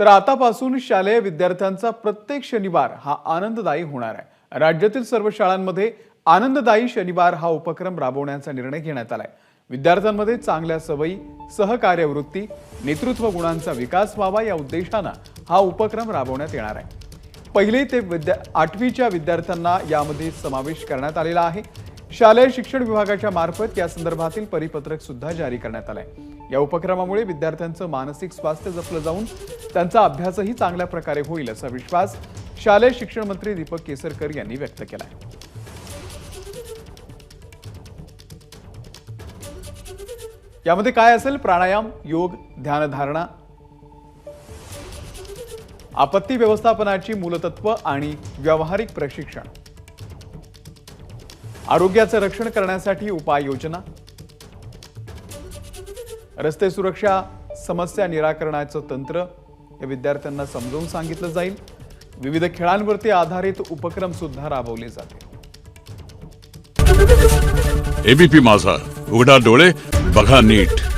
तर आतापासून शालेय विद्यार्थ्यांचा प्रत्येक शनिवार हा आनंददायी होणार आहे. राज्यातील सर्व शाळांमध्ये आनंददायी शनिवार हा उपक्रम राबवण्याचा निर्णय घेण्यात आलाय. विद्यार्थ्यांमध्ये चांगल्या सवयी सहकार्यवृत्ती नेतृत्व गुणांचा विकास व्हावा या उद्देशानं हा उपक्रम राबवण्यात येणार आहे. पहिले ते विद्या आठवीच्या विद्यार्थ्यांना यामध्ये समावेश करण्यात आलेला आहे. शालेय शिक्षण विभागाच्या मार्फत या संदर्भातील परिपत्रक सुद्धा जारी करण्यात आलंय. या उपक्रमामुळे विद्यार्थ्यांचं मानसिक स्वास्थ्य जपलं जाऊन त्यांचा अभ्यासही चांगल्या प्रकारे होईल असा विश्वास शालेय शिक्षण मंत्री दीपक केसरकर यांनी व्यक्त केला यामध्ये काय असेल? प्राणायाम योग ध्यानधारणा आपत्ती व्यवस्थापनाची मूलतत्व आणि व्यावहारिक प्रशिक्षण. आरोग्याचं रक्षण करण्यासाठी उपाययोजना? रस्ते सुरक्षा समस्या निराकरणाचं तंत्र या विद्यार्थ्यांना समजावून सांगितलं जाईल. विविध खेळांवरती आधारित उपक्रम सुद्धा राबवले जातील. एबीपी माझा. उघडा डोळे बघा नीट.